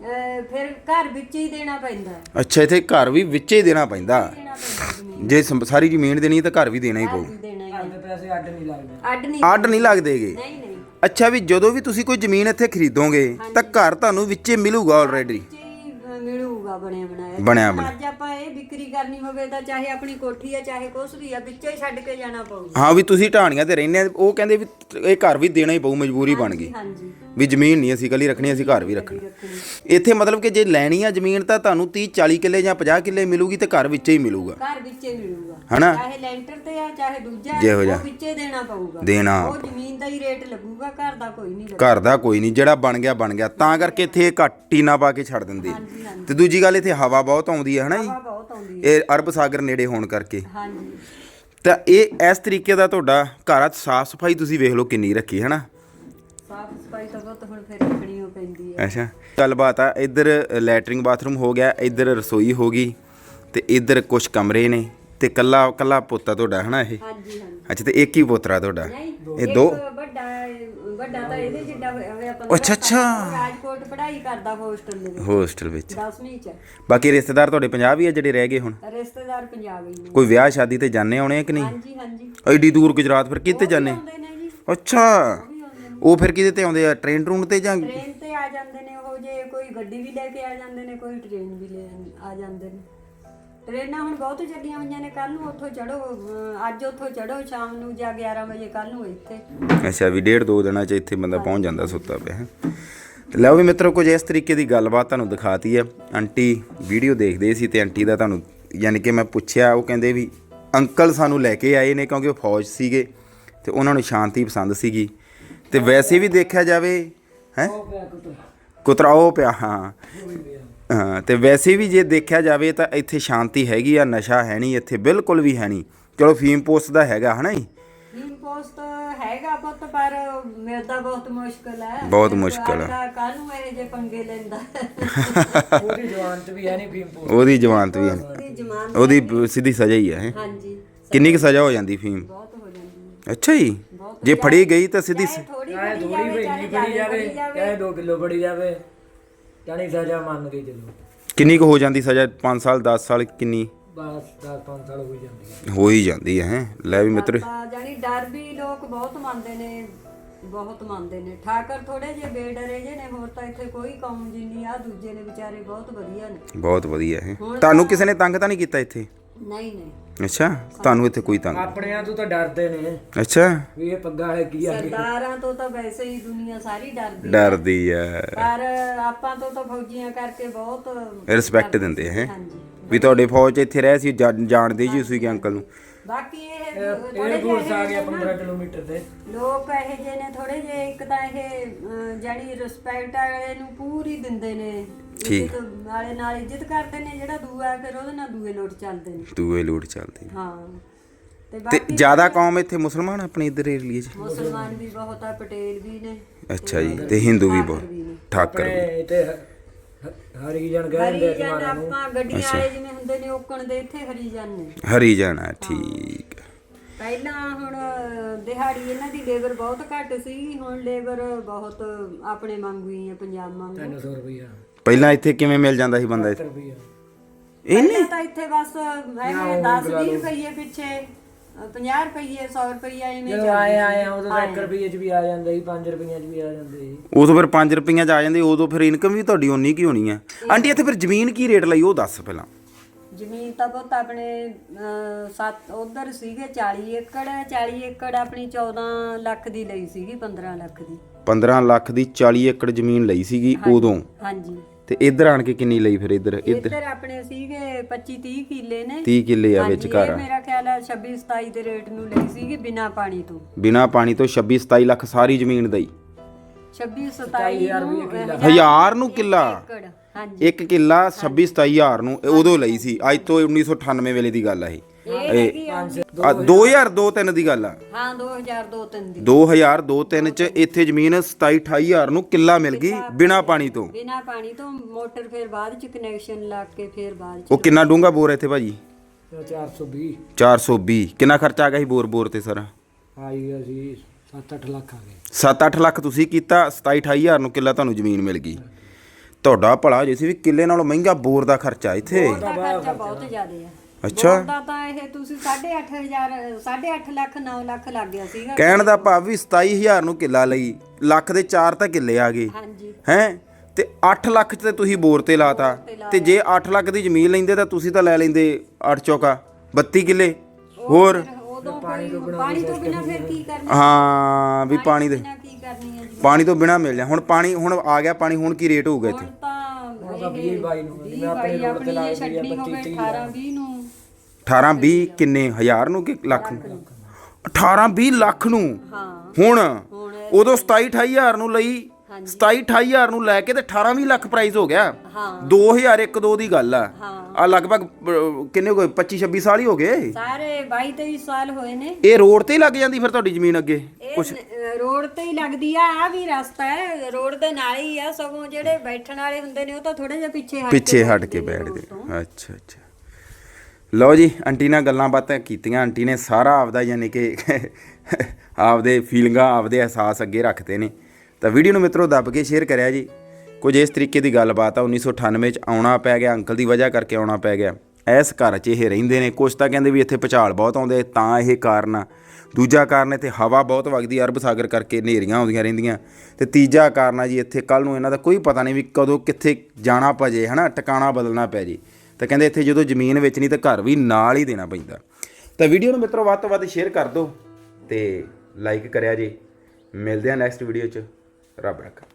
ਅਹ, ਫਿਰ ਘਰ ਵਿੱਚ ਹੀ ਦੇਣਾ ਪੈਂਦਾ। ਹੈ। ਅੱਛਾ ਇੱਥੇ ਘਰ ਵੀ ਵਿੱਚੇ ਹੀ ਦੇਣਾ ਪੈਂਦਾ। ਦੇਣਾ ਪੈਂਦਾ ਜ਼ਮੀਨ। ਜੇ ਸਾਰੀ ਜ਼ਮੀਨ ਦੇਣੀ ਤਾਂ ਘਰ ਵੀ ਦੇਣਾ ਹੀ ਪਊ। ਵੀ ਦੇਣਾ ਹੀ ਹੈ। ਦੇ ਪੈਸੇ ਅੱਡ ਨਹੀਂ ਲੱਗਦੇ। ਅੱਡ ਨਹੀਂ ਅੱਡ ਨਹੀਂ ਲੱਗਦੇਗੇ ਨਹੀਂ ਨਹੀਂ। ਅੱਛਾ ਵੀ ਜਦੋਂ ਵੀ ਤੁਸੀਂ ਕੋਈ ਜ਼ਮੀਨ ਇੱਥੇ ਖਰੀਦੋਗੇ ਤਾਂ ਘਰ ਤੁਹਾਨੂੰ ਵਿੱਚੇ ਮਿਲੂਗਾ ਆਲਰੇਡੀ ਵਿੱਚ ਹੀ ਅਹ, ਮਿਲੂਗਾ ਬਣਿਆ ਬਣਾਇਆ। ਬਣਿਆ ਜੇ ਬਣਾਇਆ। ਅੱਜ ਆਪਾਂ ਇਹ ਵਿਕਰੀ ਕਰਨੀ ਹੋਵੇ ਤਾਂ ਚਾਹੇ ਆਪਣੀ ਕੋਠੀ ਆ ਚਾਹੇ ਕੁਛ ਵੀ ਆ ਵਿੱਚੇ ਹੀ ਛੱਡ ਕੇ ਜਾਣਾ ਪਊਗਾ। ਹਾਂ ਵੀ ਤੁਸੀਂ ਢਾਣੀਆਂ ਤੇ ਰਹਿੰਦੇ ਆ ਉਹ ਕਹਿੰਦੇ ਵੀ ਇਹ ਘਰ ਵੀ ਦੇਣਾ ਹੀ ਪਊ ਮਜਬੂਰੀ ਬਣ ਗਈ। ਹਾਂਜੀ। ਵੀ ਜ਼ਮੀਨ ਨਹੀਂ ਅਸੀਂ ਕੱਲੀ ਰੱਖਣੀ ਅਸੀਂ ਘਰ ਵੀ ਰੱਖਣੀ। ਇੱਥੇ ਮਤਲਬ ਕਿ ਜੇ ਲੈਣੀ ਆ ਜ਼ਮੀਨ ਤਾਂ ਤੁਹਾਨੂੰ 30 40 ਕਿੱਲੇ ਜਾਂ 50 ਕਿੱਲੇ ਮਿਲੂਗੀ ਤੇ ਘਰ ਵਿੱਚੇ ਹੀ ਮਿਲੂਗਾ। ਘਰ ਵਿੱਚੇ ਮਿਲੂਗਾ। ਹਨਾ? ਚਾਹੇ ਲੈਂਟਰ ਤੇ ਆ ਚਾਹੇ ਦੂਜਾ। ਉਹ ਵਿੱਚੇ ਦੇਣਾ ਪਊਗਾ। ਦੇਣਾ। ਉਹ ਜ਼ਮੀਨ ਦਾ ਹੀ ਰੇਟ ਲੱਗੂਗਾ ਘਰ ਦਾ ਕੋਈ ਨਹੀਂ ਲੱਗੂਗਾ ਘਰ ਦਾ ਕੋਈ ਨਹੀਂ ਜਿਹੜਾ ਬਣ ਗਿਆ ਬਣ ਗਿਆ। ਤਾਂ ਕਰਕੇ ਇੱਥੇ ਘੱਟ ਟੀਨਾ ਪਾ ਕੇ ਛੱਡ ਦਿੰਦੇ। ਤੇ ਦੂਜੀ ਗੱਲ ਇੱਥੇ ਹਵਾ ਬਹੁਤ ਆਉਂਦੀ ਹੈ ਹਨਾ ਜੀ? ਹਵਾ ਬਹੁਤ ਆਉਂਦੀ ਹੈ। ਇਹ ਅਰਬ ਸਾਗਰ ਨੇੜੇ ਹੋਣ ਕਰਕੇ। ਹਾਂਜੀ। ਤਾਂ ਇਹ ਇਸ ਤਰੀਕੇ ਦਾ ਤੁਹਾਡਾ ਘਰ ਆ ਸਾਫ਼ ਸਫ਼ਾਈ ਤੁਸੀਂ ਵੇਖ ਲਓ ਕਿੰਨੀ ਰੱਖੀ ਹਨਾ? ਸਾਫ਼ ਸਫ਼ਾਈ ਤਾਂ ਬਹੁਤ ਹੁਣ ਫਿਰ ਰੱਖਣੀ ਹੋ ਪੈਂਦੀ ਹੈ ਅੱਛਾ। ਗੱਲਬਾਤ ਆ ਇੱਧਰ ਲੈਟਰਿੰਗ ਬਾਥਰੂਮ ਹੋ ਗਿਆ ਇੱਧਰ ਰਸੋਈ ਹੋ ਗਈ ਤੇ ਇੱਧਰ ਕੁਝ ਕਮਰੇ ਨੇ ਤੇ ਕੱਲਾ ਕੱਲਾ ਪੋਤਾ ਤੁਹਾਡਾ ਹਨਾ ਇਹ? ਹਾਂਜੀ ਹਾਂਜੀ। ਅੱਛਾ ਤੇ ਇੱਕ ਹੀ ਪੋਤਰਾ ਤੁਹਾਡਾ? ਨਹੀਂ ਇਹ ਇੱਕ ਦੋ ਵੱਡਾ ਵੱਡਾ ਤਾਂ ਇਹਦੇ ਜਿੱਡਾ ਹੋਇਆ ਹੋਇਆ ਅੱਛਾ, ਅੱਛਾ। ਉਹ ਰਾਜਕੋਟ ਪੜ੍ਹਾਈ ਕਰਦਾ ਹੋਸਟਲ ਦੇ ਵਿੱਚ। ਹੋਸਟਲ ਵਿੱਚ। 10ਵੀਂ ਚ। ਬਾਕੀ ਰਿਸ਼ਤੇਦਾਰ ਤੁਹਾਡੇ ਪੰਜਾਬ ਹੀ ਆ ਜਿਹੜੇ ਰਹਿ ਗਏ ਹੁਣ? ਰਿਸ਼ਤੇਦਾਰ ਪੰਜਾਬ ਹੀ ਨੇ। ਕੋਈ ਵਿਆਹ ਸ਼ਾਦੀ ਤੇ ਜਾਣੇ ਆਉਣੇ ਆ ਕਿ ਨਹੀਂ? ਹਾਂਜੀ ਹਾਂਜੀ। ਐਡੀ ਦੂਰ ਗੁਜਰਾਤ ਫਿਰ ਕਿੱਥੇ ਜਾਣੇ ਆਉਂਦੇ ਨੇ ਜੀ। ਅੱਛਾ। ਉਹ ਫਿਰ ਕਿਹਦੇ ਤੇ ਆਉਂਦੇ ਆ? ਟ੍ਰੇਨ ਟਰੂਨ ਤੇ ਜਾਂ ਟ੍ਰੇਨ ਤੇ ਆ ਜਾਂਦੇ ਨੇ ਉਹ ਜੇ ਕੋਈ ਗੱਡੀ ਵੀ ਲੈ ਕੇ ਆ ਜਾਂਦੇ ਨੇ ਕੋਈ ਟ੍ਰੇਨ ਵੀ ਲੈ ਆ ਜਾਂਦੇ ਨੇ। ਟ੍ਰੇਨਾਂ ਹੁਣ ਬਹੁਤ ਚੱਲੀਆਂ ਹੋਈਆਂ ਨੇ ਕੱਲ ਨੂੰ ਉੱਥੋਂ ਚੜੋ ਅੱਜ ਉੱਥੋਂ ਚੜੋ ਸ਼ਾਮ ਨੂੰ ਜਾਂ 11 ਵਜੇ ਕੱਲ ਨੂੰ ਇੱਥੇ। ਅੱਛਾ ਵੀ ਡੇਢ ਦੋ ਦਿਨਾਂ ਚ ਇੱਥੇ ਬੰਦਾ ਪਹੁੰਚ ਜਾਂਦਾ ਸੁੱਤਾ ਪਿਆ ਹੈਂ। ਲਓ ਵੀ ਮਿੱਤਰੋ ਕੁਝ ਇਸ ਤਰੀਕੇ ਦੀ ਗੱਲਬਾਤ ਤੁਹਾਨੂੰ ਦਿਖਾਤੀ ਹੈ। ਆਂਟੀ ਵੀਡੀਓ ਦੇਖਦੇ ਸੀ ਤੇ ਆਂਟੀ ਦਾ ਤੁਹਾਨੂੰ ਯਾਨੀ ਕਿ ਮੈਂ ਪੁੱਛਿਆ ਉਹ ਕਹਿੰਦੇ ਵੀ ਅੰਕਲ ਸਾਨੂੰ ਲੈ ਕੇ ਆਏ ਨੇ ਕਿਉਂਕਿ ਉਹ ਫੌਜ ਸੀਗੇ ਤੇ ਉਹਨਾਂ ਨੂੰ ਸ਼ਾਂਤੀ ਪਸੰਦ ਸੀਗੀ। ਤੇ ਵੈਸੇ ਵੀ ਦੇਖਿਆ ਜਾਵੇ ਹੈ? ਉਹ ਪਿਆ ਕੁੱਤਾ ਕੁਤਰਾ ਉਹ ਪਿਆ ਹਾਂ। ਹਾਂ ਤੇ ਵੈਸੇ ਵੀ ਜੇ ਦੇਖਿਆ ਜਾਵੇ ਤਾਂ ਇੱਥੇ ਸ਼ਾਂਤੀ ਹੈਗੀ ਆ ਨਸ਼ਾ ਹੈ ਨਹੀਂ ਇੱਥੇ ਬਿਲਕੁਲ ਵੀ ਹੈ ਨਹੀਂ। ਚਲੋ ਫੀਮ ਪੋਸਟ ਦਾ ਹੈਗਾ ਹਨਾ ਜੀ? ਨੀਮ ਪੋਸਟ ਹੈਗਾ ਪੁੱਤ ਪਰ ਮਿਲਦਾ ਬਹੁਤ ਮੁਸ਼ਕਲ ਹੈ। ਬਹੁਤ ਮੁਸ਼ਕਲ ਹੈ। ਕੱਲ ਨੂੰ ਇਹ ਜੇ ਪੰਗੇ ਲੈਂਦਾ। ਉਹਦੀ ਜਵਾਨ ਤੇ ਵੀ ਹੈ ਨਹੀਂ ਫੀਮ ਪੋ ਉਹਦੀ ਜਮਾਨਤ ਵੀ ਹੈ। ਉਹਦੀ ਸਿੱਧੀ ਸਜ਼ਾ ਹੀ ਹੈ। ਹਾਂਜੀ। ਕਿੰਨੀ ਕੁ ਸਜ਼ਾ ਹੋ ਜਾਂਦੀ ਫੀਮ? ਬਹੁਤ ਅੱਛਾ ਜੀ। ਬਹੁਤ ਜੇ ਫੜੀ ਗਈ ਤਾਂ ਸਿੱਧੀ ਥੋੜੀ ਬੜੀ ਥੋੜੀ ਵੀ ਨਹੀਂ ਫੜੀ ਜਾਵੇ ਚਾਹੇ 2 ਕਿਲੋ ਫੜੀ ਜਾਵੇ ਜਾਣੀ ਸਜ਼ਾ ਮੰਨ ਕੇ ਚਲੋ ਕਿੰਨੀ ਕੁ ਹੋ ਜਾਂਦੀ ਸਜ਼ਾ? 5 ਸਾਲ 10 ਸਾਲ ਕਿੰਨੀ? ਬਸ 10 5 ਸਾਲ ਹੋ ਜਾਂਦੀ ਹੈ। ਹੋ ਹੀ ਜਾਂਦੀ ਹੈ ਹੈਂ। ਲੈ ਵੀ ਮਿੱਤਰ। ਜਾਨੀ ਡਰ ਵੀ ਲੋਕ ਬਹੁਤ ਮੰਨਦੇ ਨੇ ਬਹੁਤ ਮੰਨਦੇ ਨੇ। ਠਾਕਰ ਥੋੜੇ ਜਿਹੇ ਬੇਡਰੇ ਜੇ ਨੇ ਹੋਰ ਤਾਂ ਇੱਥੇ ਕੋਈ ਕੌਮ ਜਿੰਨੀ ਆ ਦੂਜੇ ਨੇ ਵਿਚਾਰੇ ਬਹੁਤ ਵਧੀਆ ਨੇ। ਬਹੁਤ ਵਧੀਆ ਹੈ। ਤੁਹਾਨੂੰ ਕਿਸੇ ਨੇ ਤੰਗ ਤਾਂ ਨਹੀਂ ਕੀਤਾ ਇੱਥੇ? ਨਹੀਂ ਨਹੀਂ। ਅੱਛਾ ਤੁਹਾਨੂੰ ਇੱਥੇ ਕੋਈ ਤੰਗ? ਆਪਣਿਆਂ ਤੋਂ ਤਾਂ ਡਰਦੇ ਨੇ। ਅੱਛਾ। ਵੀ ਇਹ ਪੱਗਾ ਹੈ ਕੀ ਆ? ਸਰਦਾਰਾਂ ਤੋਂ ਤਾਂ ਵੈਸੇ ਹੀ ਦੁਨੀਆ ਸਾਰੀ ਡਰਦੀ ਹੈ। ਡਰਦੀ ਹੈ। ਪਰ ਆਪਾਂ ਤੋਂ ਤਾਂ ਫੌਜੀਆਂ ਕਰਕੇ ਬਹੁਤ ਰਿਸਪੈਕਟ ਦਿੰਦੇ ਹੈ? ਹਾਂਜੀ। ਵੀ ਤੁਹਾਡੇ ਫੌਜ 'ਚ ਇੱਥੇ ਰਹਿ ਸੀ ਜਾ- ਜਾਣਦੇ ਜੀ ਸੀ ਕਿ ਅੰਕਲ ਨੂੰ? ਬਾਕੀ ਇਹ ਇਹ ਥੋੜੇ ਫੋਰਸ ਆ ਗਿਆ 15 ਕਿਲੋਮੀਟਰ ਤੇ। ਲੋਕ ਇਹੋ ਜਿਹੇ ਨੇ ਥੋੜੇ ਜਿਹੇ ਇੱਕ ਤਾਂ ਇਹ ਅਹ, ਜਾਣੀ ਰਿਸਪੈਕਟ ਵਾਲੇ ਨੂੰ ਪੂਰੀ ਦਿੰਦੇ ਨੇ ਠੀਕ। ਇੱਜ਼ਤ ਵਾਲੇ ਨਾਲ ਇੱਜ਼ਤ ਕਰਦੇ ਨੇ ਜਿਹੜਾ ਦੂਆ ਫਿਰ ਉਹਦੇ ਨਾਲ ਦੂਏ ਲੋਟ ਚੱਲਦੇ ਨੇ। ਦੂਏ ਲੂਟ ਚੱਲਦੀ ਹਾਂ। ਤੇ ਤੇ ਬਾਕੀ ਜ਼ਿਆਦਾ ਕੌਮ ਇੱਥੇ ਮੁਸਲਮਾਨ ਆਪਣੇ ਇੱਧਰ ਏਰੀਏ 'ਚ ਮੁਸਲਮਾਨ ਵੀ ਬਹੁਤ ਆ ਪਟੇਲ ਵੀ ਨੇ। ਅੱਛਾ ਜੀ ਤੇ ਹਿੰਦੂ ਵੀ ਠਾਕਰ ਬਹੁਤ। ਨੇ। ਠਾਕਰ ਵੀ। ਆਪਣੇ ਤੇ ਹਰੀਜਨ ਕਹਿੰਦੇ ਹਰੀਜਨ ਆਪਾਂ ਗੱਡੀਆਂ ਵਾਲੇ ਜਿਵੇਂ ਹੁੰਦੇ ਨੇ ਓਕਣ ਦੇ ਇੱਥੇ ਹਰੀਜਨ ਨੇ। ਹਰੀ ਜਾਣਾ ਠੀਕ। ਪਹਿਲਾਂ ਹੁਣ ਦਿਹਾੜੀ ਇਹਨਾਂ ਦੀ ਲੇਬਰ ਬਹੁਤ ਘੱਟ ਸੀ ਹੁਣ ਲੇਬਰ ਬਹੁਤ ਆਪਣੇ ਵਾਂਗੂ ਹੀ ਹੈ ਪੰਜਾਬ ਵਾਂਗੂ। 300 ਰੁਪਇਆ ਪਹਿਲਾਂ ਇੱਥੇ ਕਿਵੇਂ ਮਿਲ ਜਾਂਦਾ ਸੀ ਬੰਦਾ ਇੱਥੇ? ਰੁਪਇਆ ਇਹਨੇ ਤਾਂ ਇੱਥੇ ਬਸ ਐਵੇਂ 10 20 ਰੁਪਏ ਪਿੱਛੇ। 50 ਰੁਪਏ 100 ਰੁਪਏ ਐਵੇਂ ਜਦੋਂ ਆਏ ਆਏ ਆ, ਉਦੋਂ ਤਾਂ 1 ਰੁਪਏ ਚ ਵੀ ਆ ਜਾਂਦਾ ਸੀ 5 ਰੁਪਈਆਂ ਚ ਵੀ ਆ ਜਾਂਦੇ ਸੀ। ਉਦੋਂ ਫਿਰ 5 ਰੁਪਈਆਂ 'ਚ ਆ ਜਾਂਦੇ ਉਦੋਂ ਫਿਰ ਇਨਕਮ ਵੀ ਤੁਹਾਡੀ ਓਨੀ ਕੀ ਹੋਣੀ ਆ। ਆਂਟੀ ਇੱਥੇ ਫਿਰ ਜ਼ਮੀਨ ਕੀ ਰੇਟ ਲਈ ਉਹ ਦੱਸ ਪਹਿਲਾਂ। ਜ਼ਮੀਨ ਤਾਂ ਬਹੁਤ ਆਪਣੇ ਸੱਤ ਉਧਰ ਸੀਗੇ 40 ਏਕੜ 40 ਏਕੜ ਆਪਣੀ 14 ਲੱਖ ਦੀ ਲਈ ਸੀਗੀ 15 ਲੱਖ ਦੀ। 15 ਲੱਖ ਦੀ 40 ਏਕੜ ਜ਼ਮੀਨ ਲਈ ਸੀਗੀ ਉਦੋਂ। ਹਾਂਜੀ। ਤੇ ਇੱਧਰ ਆਣ ਕੇ ਕਿੰਨੀ ਲਈ ਫਿਰ ਇੱਧਰ? ਇੱਧਰ ਇੱਧਰ ਆਪਣੇ ਸੀਗੇ 25 30 ਕਿੱਲੇ ਨੇ। 30 ਕਿੱਲੇ ਆ ਵਿੱਚ ਹਾਂਜੀ, ਘਰ ਇਹ ਮੇਰਾ ਖਿਆਲ ਹੈ 26 27 ਦੇ ਰੇਟ ਨੂੰ ਲਈ ਸੀਗੀ ਬਿਨਾ ਪਾਣੀ ਤੋਂ। ਬਿਨਾ ਪਾਣੀ ਤੋਂ 26 27 ਲੱਖ ਸਾਰੀ ਜ਼ਮੀਨ ਦਾ ਹੀ 26 27 ਨੂੰ ਅਹ, ਹਜ਼ਾਰ ਨੂੰ ਕਿੱਲਾ? ਏਕੜ ਹਾਂਜੀ। ਇੱਕ ਕਿੱਲਾ 26 27 ਹਜ਼ਾਰ ਨੂੰ ਇਹ ਉਦੋਂ ਲਈ ਸੀ। ਅੱਜ ਤੋਂ 1998 ਵੇਲੇ ਦੀ ਗੱਲ ਆ ਇਹ। ਇਹ ਹੈਗੀ ਆ ਆ 2002 3 ਦੀ ਗੱਲ ਆ। ਹਾਂ 2002 ਤਿੰਨ ਦੀ। 2002 3 ਚ ਇੱਥੇ ਜ਼ਮੀਨ 27 28 ਹਜ਼ਾਰ ਨੂੰ ਕਿੱਲਾ ਮਿਲ ਗਈ ਬਿਨਾ ਪਾਣੀ ਤੋਂ। ਬਿਨਾ ਪਾਣੀ ਤੋਂ ਮੋਟਰ ਫਿਰ ਬਾਅਦ ਚ ਕਨੈਕਸ਼ਨ ਲਾ ਕੇ ਫਿਰ ਬਾਅਦ ਚ ਉਹ ਕਿੰਨਾ ਡੂੰਗਾ ਬੋਰ ਹੈ ਇੱਥੇ ਭਾਜੀ? ਤੇ 420 420 ਕਿੰਨਾ ਖਰਚਾ ਆ ਗਿਆ ਸੀ ਬੋਰ ਬੋਰ ਤੇ ਸਾਰਾ? ਆਈ ਗਿਆ ਸੀ 7-8 ਲੱਖ ਆ ਗਏ। 7-8 ਲੱਖ ਤੁਸੀਂ ਕੀਤਾ 27 28 ਹਜ਼ਾਰ ਨੂੰ ਕਿੱਲਾ ਤੁਹਾਨੂੰ ਜ਼ਮੀਨ ਮਿਲ ਗਈ। ਤੁਹਾਡਾ ਭਲਾ ਜੇ ਸੀ ਵੀ ਕਿੱਲੇ ਨਾਲੋਂ ਮਹਿੰਗਾ ਬੋਰ ਦਾ ਖਰਚਾ ਇੱਥੇ। ਉਹਦਾ ਖਰਚਾ ਬਹੁਤ ਜ਼ਿਆਦਾ ਆ। ਅੱਛਾ। ਉਹਦਾ ਤਾਂ ਇਹ ਤੁਸੀਂ 8500 8.5 ਲੱਖ 9 ਲੱਖ ਲੱਗ ਗਿਆ ਸੀਗਾ। ਕਹਿਣ ਦਾ ਭਾਵ ਵੀ 27000 ਨੂੰ ਕਿੱਲਾ ਲਈ ਲੱਖ ਦੇ 4 ਤਾਂ ਕਿੱਲੇ ਆ ਗਏ। ਹਾਂਜੀ। ਹੈ? ਤੇ 8 ਲੱਖ ਤੇ ਤੁਸੀਂ ਬੋਰ ਤੇ ਲਾਤਾ। ਤੇ ਜੇ 8 ਲੱਖ ਦੀ ਜ਼ਮੀਨ ਲੈਂਦੇ ਤਾਂ ਤੁਸੀਂ ਤਾਂ ਲੈ ਲੈਂਦੇ 8 ਚੌਕਾ 32 ਕਿੱਲੇ। ਹੋਰ? ਉਦੋਂ ਪਾਣੀ ਤੋਂ ਪਾਣੀ ਤੋਂ ਬਿਨਾ ਫਿਰ ਕੀ ਕਰਨਾ? ਹਾਂ ਵੀ ਪਾਣੀ ਦੇ ਬਿਨਾ ਕੀ ਕਰਨੀ ਹੈ ਜੀ? ਪਾਣੀ ਤੋਂ ਬਿਨਾ ਮਿਲ ਜਾ। ਹੁਣ ਪਾਣੀ ਹੁਣ ਆ ਗਿਆ ਪਾਣੀ ਹੁਣ ਕੀ ਰੇਟ ਹੋਊਗਾ ਇੱਥੇ? ਹੁਣ ਤਾਂ ਤਾਂ 20 22 ਨੂੰ ਬਾਈ ਆਪਣੀ ਇਹ ਛੱਡਣੀ ਹੋਵੇ 18 20 ਨੂੰ। 18 20 ਕਿੰਨੇ ਹਜ਼ਾਰ ਨੂੰ ਕਿ ਲੱਖ ਨੂੰ? 18 20 ਲੱਖ ਨੂੰ? ਹੁਣ? ਉਦੋਂ 27 28 ਹਜ਼ਾਰ ਨੂੰ ਲਈ 27 28 ਹਜ਼ਾਰ ਨੂੰ ਲੈ ਕੇ ਤੇ 18 20 ਲੱਖ ਪ੍ਰਾਈਸ ਹੋ ਗਿਆ। ਹਾਂ। 2001 2 ਦੀ ਗੱਲ ਆ। ਆ ਲਗਭਗ ਕਿੰਨੇ ਕੋਈ 25 26 ਸਾਲ ਹੀ ਹੋ ਗਏ। ਸਾਰੇ 22 23 ਸਾਲ ਹੋਏ ਨੇ। ਇਹ ਰੋਡ ਤੇ ਹੀ ਲੱਗ ਜਾਂਦੀ ਫਿਰ ਤੁਹਾਡੀ ਜ਼ਮੀਨ ਅੱਗੇ? ਨ- ਰੋਡ ਤੇ ਹੀ ਲੱਗਦੀ ਆ ਆ ਵੀ ਰਸਤਾ ਹੈ। ਰੋਡ ਦੇ ਨਾਲ ਹੀ ਆ ਸਗੋਂ ਜਿਹੜੇ ਬੈਠਣ ਵਾਲੇ ਹੁੰਦੇ ਨੇ ਉਹ ਤਾਂ ਥੋੜੇ ਜਿਹਾ ਪਿੱਛੇ ਹਟ ਪਿੱਛੇ ਹਟ ਕੇ ਬੈਠਦੇ। ਅੱਛਾ ਅੱਛਾ। ਲਓ ਜੀ, ਆਂਟੀ ਨਾਲ ਗੱਲਾਂ ਬਾਤਾਂ ਕੀਤੀਆਂ। ਆਂਟੀ ਨੇ ਸਾਰਾ ਆਪਦਾ ਯਾਨੀ ਕਿ ਆਪਦੇ ਫੀਲਿੰਗਾਂ ਆਪਦੇ ਅਹਿਸਾਸ ਅੱਗੇ ਰੱਖਦੇ ਨੇ। ਤਾਂ ਵੀਡੀਓ ਨੂੰ ਮਿੱਤਰੋ ਦੱਬ ਕੇ ਸ਼ੇਅਰ ਕਰਿਆ ਜੀ। ਕੁਝ ਇਸ ਤਰੀਕੇ ਦੀ ਗੱਲਬਾਤ ਆ 1998 ਚ ਆਉਣਾ ਪੈ ਗਿਆ, ਅੰਕਲ ਦੀ ਵਜ੍ਹਾ ਕਰਕੇ ਆਉਣਾ ਪੈ ਗਿਆ। ਇਸ ਘਰ 'ਚ ਇਹ ਰਹਿੰਦੇ ਨੇ ਕੁਝ ਤਾਂ ਕਹਿੰਦੇ ਵੀ ਇੱਥੇ ਭੁਚਾਲ ਬਹੁਤ ਆਉਂਦੇ, ਤਾਂ ਇਹ ਕਾਰਨ ਆ। ਦੂਜਾ ਕਾਰਨ ਇੱਥੇ ਹਵਾ ਬਹੁਤ ਵਗਦੀ, ਅਰਬ ਸਾਗਰ ਕਰਕੇ ਹਨੇਰੀਆਂ ਆਉਂਦੀਆਂ ਰਹਿੰਦੀਆਂ। ਤੇ ਤੀਜਾ ਕਾਰਨ ਆ ਜੀ, ਇੱਥੇ ਕੱਲ ਨੂੰ ਇਹਨਾਂ ਦਾ ਕੋਈ ਪਤਾ ਨਹੀਂ ਵੀ ਕਦੋਂ ਕਿੱਥੇ ਜਾਣਾ ਪਜੇ, ਹਨਾ, ਟਿਕਾਣਾ ਬਦਲਣਾ ਪੈ ਜੇ। ਤਾਂ ਕਹਿੰਦੇ ਇੱਥੇ ਜਦੋਂ ਜ਼ਮੀਨ ਵੇਚਣੀ ਤਾਂ ਘਰ ਵੀ ਨਾਲ ਹੀ ਦੇਣਾ ਪੈਂਦਾ। ਤਾਂ ਵੀਡੀਓ ਨੂੰ ਮਿੱਤਰੋ ਵੱਧ ਤੋਂ ਵੱਧ ਸ਼ੇਅਰ ਕਰ ਦਿਓ ਤੇ ਲਾਈਕ ਕਰਿਆ ਜੀ। ਮਿਲਦੇ ਆ ਨੈਕਸਟ ਵੀਡੀਓ 'ਚ। ਰੱਬ ਰੱਖਾ।